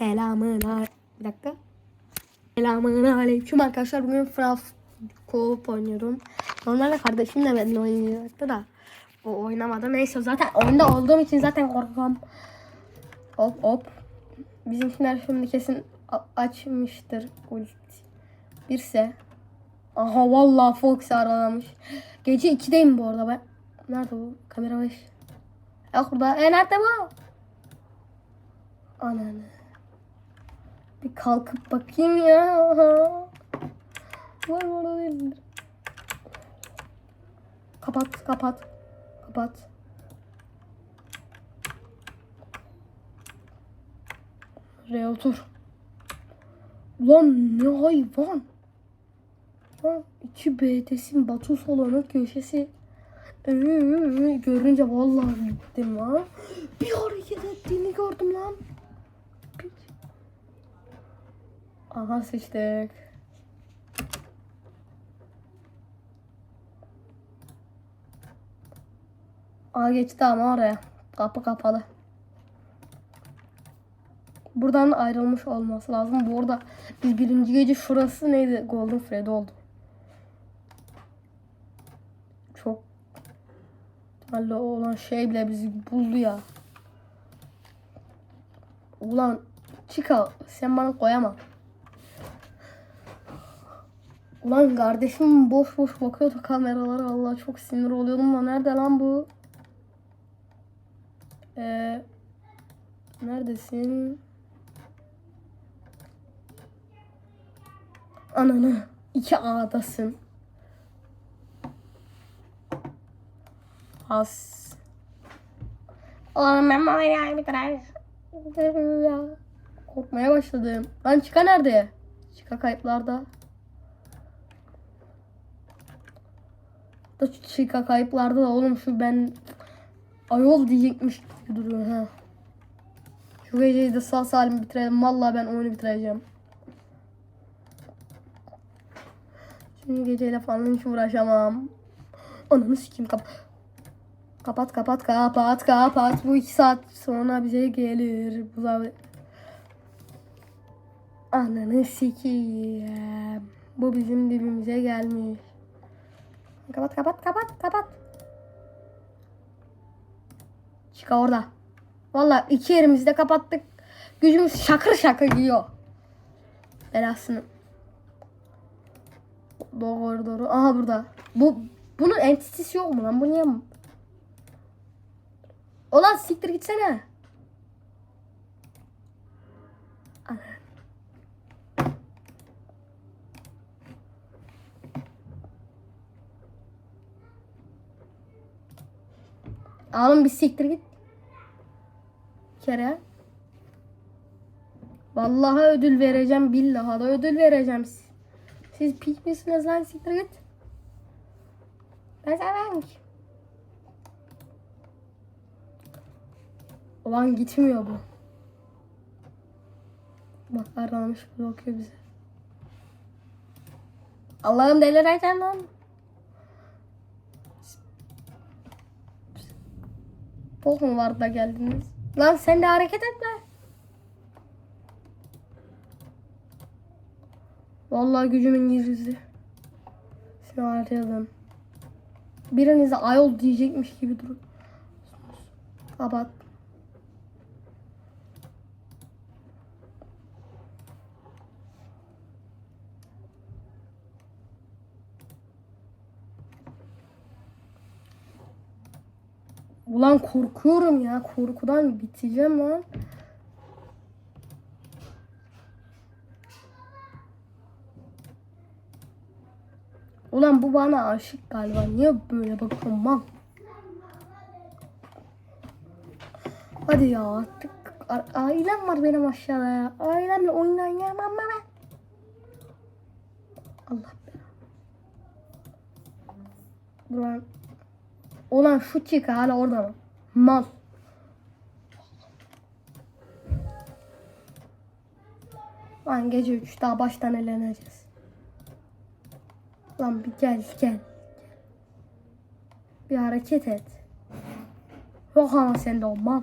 Selamın ale- Bir dakika. Selamın aleyküm arkadaşlar. Bugün FNAF Co-op oynuyorum. Normalde kardeşim de benimle oynayacaktı da. O oynamadı. Neyse zaten oyunda olduğum için zaten korkmam. Hop hop. Bizimkiler şimdi kesin açmıştır. Birse. Aha vallahi Fox aralamış. Gece 2'deyim bu arada ben. Nerede bu? Kamera 5. Yok burada. E nerede bu? Ananı. Bir kalkıp bakayım ya. Var değildir. Kapat, kapat. Kapat. Re otur. Lan ne hayvan. Lan iki BT'sin Batu salonu köşesi. Ee, görünce vallahi gittim lan. Bir hareket ettiğini gördüm lan. Piç. Aha sıçtık. Aa geçti ama oraya. Kapı kapalı. Buradan ayrılmış olması lazım. Bu arada biz birinci gece şurası neydi? Golden Freddy oldu. Çok Hallo olan şey bile bizi buldu ya. Ulan Chica sen bana koyama. Ulan kardeşim boş boş bakıyordu kameralara. Allah çok sinir oluyordum da nerede lan bu? Ee, neredesin? Ananı. iki A'dasın. Has. Oğlum ben bu oynamayı bitirer. Ya. Korkmaya başladım. Lan Chica nerede? Chica kayıplarda. Da Chica kayıplarda da oğlum şu ben ayol diyecekmiş duruyor ha. Şu geceyi de sağ salim bitirelim. Vallahi ben oyunu bitireceğim. Şimdi geceyle falan hiç uğraşamam. Ananı sikeyim kap. Kapat kapat kapat kapat. Bu iki saat sonra bize gelir. Bu da... Ananı sikeyim. Bu bizim dibimize gelmiş. Kapat kapat kapat kapat. Çık orada. Vallahi iki yerimizi de kapattık. Gücümüz şakır şakır giyiyor. Belasını. Doğru doğru. Aha burada. Bu bunun entitesi yok mu lan? Bu niye Olan siktir gitsene. Oğlum bir siktir git. Kere. Vallahi ödül vereceğim. Billahi da ödül vereceğim. Siz, siz pik misiniz lan siktir git. Ben sevmem ki. Ulan gitmiyor bu. Bak aramış bakıyor bize. Allah'ım delireceğim lan. Bok mu var da geldiniz? Lan sen de hareket etme. Vallahi gücümün yüzü. Seni harcadım. Birinize ayol diyecekmiş gibi durun. Kapat. Ulan korkuyorum ya. Korkudan biteceğim lan. Ulan bu bana aşık galiba. Niye böyle bakıyorum lan? Hadi ya artık ailem var benim aşağıda ya. Ailemle oynayamam ben. Allah be. Ulan Ulan şu çıka hala orada mı? Mal. Lan gece 3 daha baştan eğleneceğiz. Lan bir gel gel. Bir hareket et. Yok ama sen de o mal.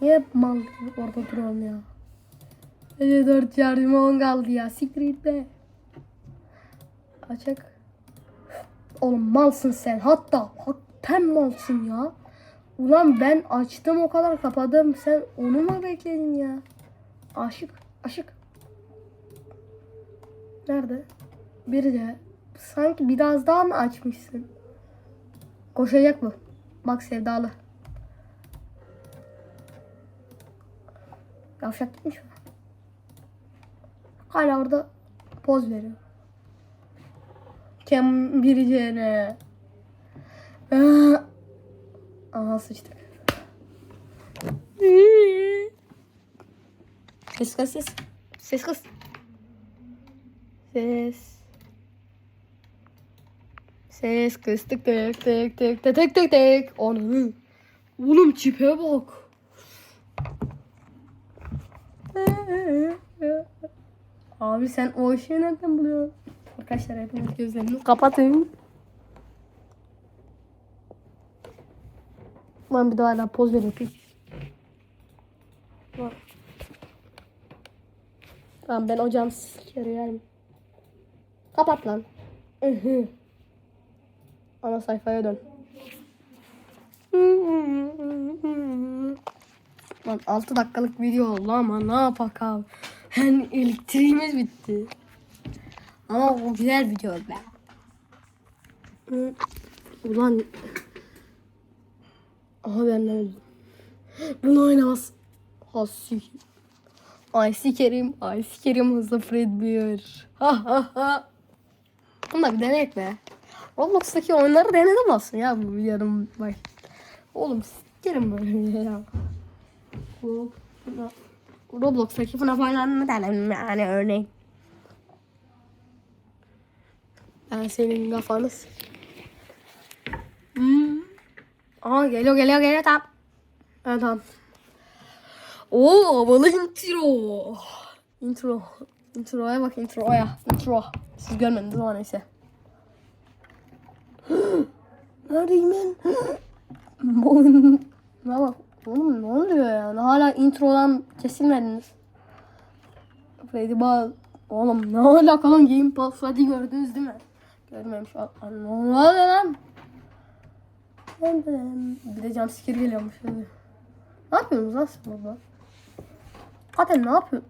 Niye mal orada duruyorsun ya? Sadece 4 şarjım 10 kaldı ya. Siktir git be. Açık. Oğlum malsın sen. Hatta hakikaten malsın ya. Ulan ben açtım o kadar kapadım. Sen onu mu bekledin ya? Aşık. Aşık. Nerede? Biri de. Sanki biraz daha mı açmışsın? Koşacak bu. Bak sevdalı. Yavşak gitmiş mi? Hala orada poz veriyor. Kem biricene. Aa, Aha sıçtık. Ses kız ses. Ses kız. Ses. Ses kız tık tık tık tık tık tık tık tık. Onu. Oğlum çipe bak. Abi sen o ışığı nereden buluyorsun? Arkadaşlar hepiniz gözlerinizi kapatın. Lan bir daha hala poz ver yapayım. Tamam ben hocam sikerim. Kapat lan. Ana sayfaya dön. Lan 6 dakikalık video oldu ama ne yapak abi. Yani elektriğimiz bitti. Ama o güzel video be. Ulan. Aha ben ne oldum? Bunu oynamaz. Ha sik. Ay sikerim. Ay sikerim hızlı Fredbear. Ha ha ha. Bunu da bir deneyek be. Roblox'taki oyunları denedim aslında ya bu yarım bak. Oğlum sikerim böyle ya. Bu- bu- Roblox'taki FNAF oyunlarını denedim yani örneğin. Ben senin kafanı Hmm. Aa geliyor geliyor geliyor tamam. Evet tamam. Oo havalı intro. Intro. Introya bak introya. Intro. Siz görmediniz ama neyse. Neredeyim ben? Ne bak oğlum ne oluyor yani? Hala introdan kesilmediniz. Freddy Ball. Oğlum ne alaka lan Game Pass Freddy gördünüz değil mi? Görmemiş. Ne oluyor lan? Bir de jumpscare geliyormuş şimdi. Ne yapıyorsunuz lan siz baba? Zaten ne yapıyor?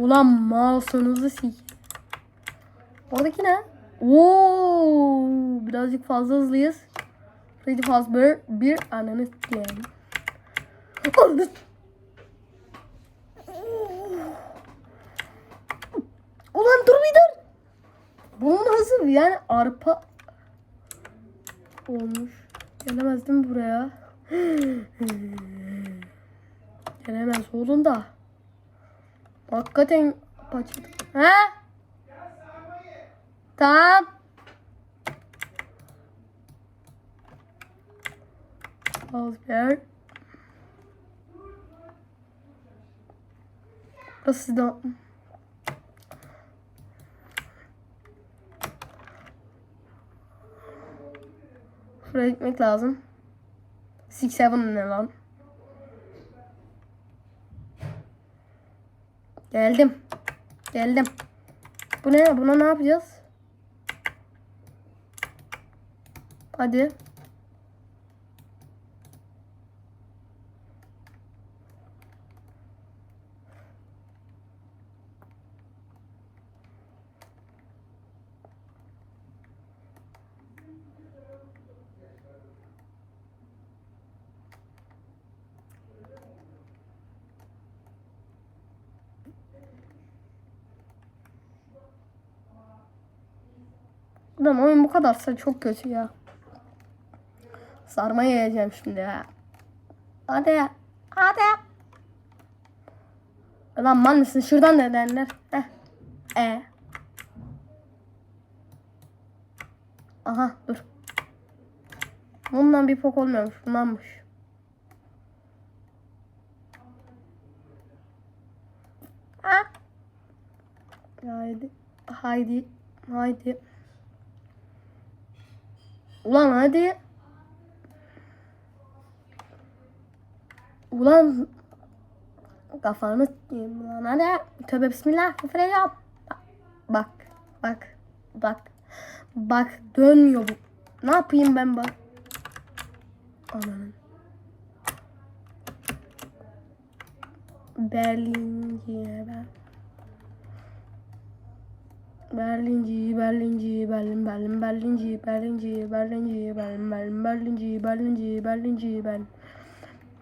Ulan mouse'unuzu sik. Oradaki ne? Oo, birazcık fazla hızlıyız. Freddy Fazbear bir ananı diyelim. Ananı. Ulan dur bir dur. Bunun hızı yani arpa olmuş. Gelemez buraya? Gelemez oğlum da. Hakikaten paçı. He? Tamam. Alper. Burası da... Şuraya gitmek lazım. Six Seven ne lan? Geldim. Geldim. Bu ne? Buna ne yapacağız? Hadi. Ulan oyun bu kadarsa çok kötü ya. Sarmayı yiyeceğim şimdi ya. Hadi. Hadi. Lan man mısın? Şuradan da derler. Heh. E. Aha dur. Bundan bir pok olmuyormuş. Bundanmış. Ha. Haydi. Haydi. Haydi. Ulan hadi. Ulan Kafanı s**eyim lan hadi. Tövbe bismillah küfür yap. Bak bak bak. Bak dönmüyor bu. Ne yapayım ben bak. Ananın. Berlinciye ben. Berlinci, Berlinci, Berlin, Berlin, Berlinci, Berlinci, Berlinci, Berlin, Berlin, Berlinci, Berlinci, Berlinci, Berlin.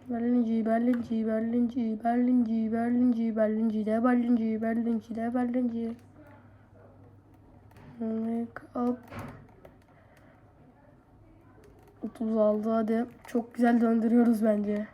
Berlinci, Berlinci, Berlinci, Berlinci, Berlinci, Berlinci de Berlinci, Berlinci de Berlinci. Make up. 36 hadi. Çok güzel döndürüyoruz bence.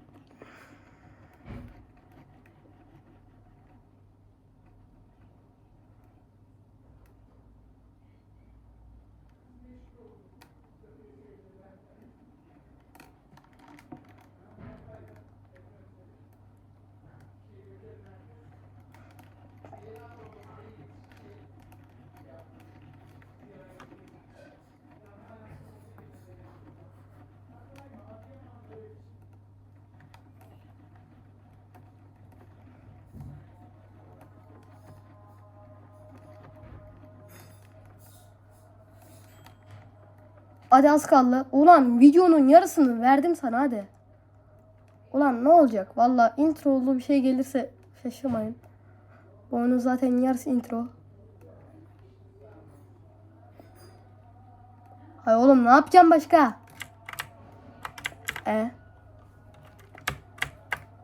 Hadi az kaldı. Ulan videonun yarısını verdim sana hadi. Ulan ne olacak? Valla introlu bir şey gelirse şaşırmayın. Bu zaten yarısı intro. Hay oğlum ne yapacağım başka? E.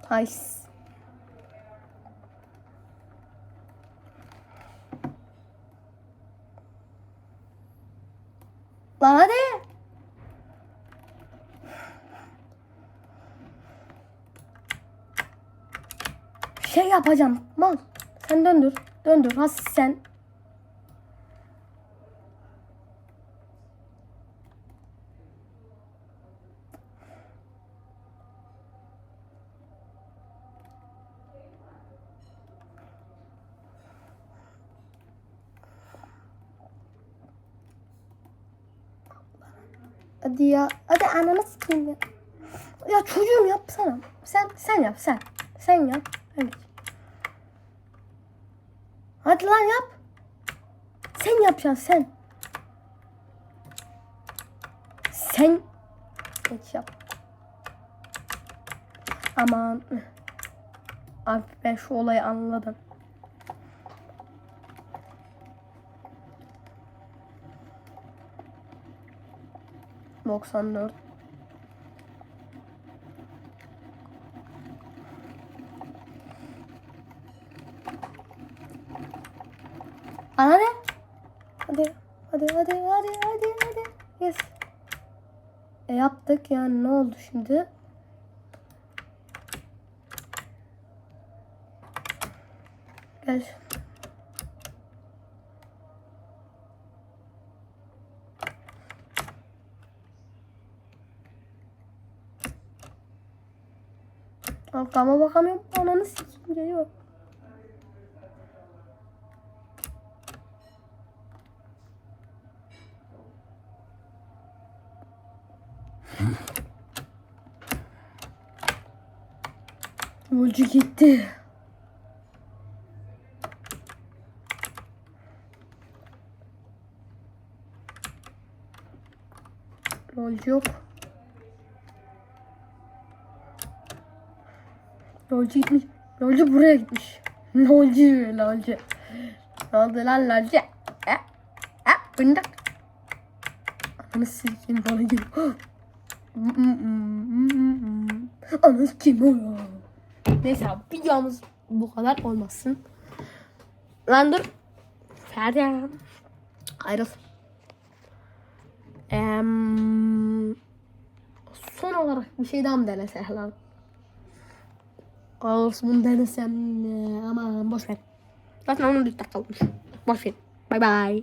Hay. Lan hadi. Şey yapacağım. Mal. Sen döndür. Döndür. Ha sen. Hadi ya. Hadi ananı sikeyim ya. Ya çocuğum yapsana. Sen sen yap sen. Sen yap. Hadi. Hadi lan yap. Sen yapacaksın sen. Sen geç yap. Aman. Abi ben şu olayı anladım. Doksan dört. Ana ne? Hadi, hadi, hadi, hadi, hadi, hadi. Yes. E yani ne oldu şimdi? Gel. Arkama bakamıyorum. Ananı sikeyim geliyor. Yolcu gitti. Yolcu yok. Yolcu gitmiş. Yolcu buraya gitmiş. Yolcu, yolcu. Ne oldu lan yolcu? Ha? Ha? Bındık. Ananı sikeyim bana geliyor. Ananı kim o ya? Neyse videomuz bu kadar olmasın. Lan dur. Ferdi. Ayrıl. Em, son olarak bir şey daha mı denesek lan? Olsun bunu denesem mi? Aman boş ver. Zaten onun bir kalmış. Boş ver. Bay bay.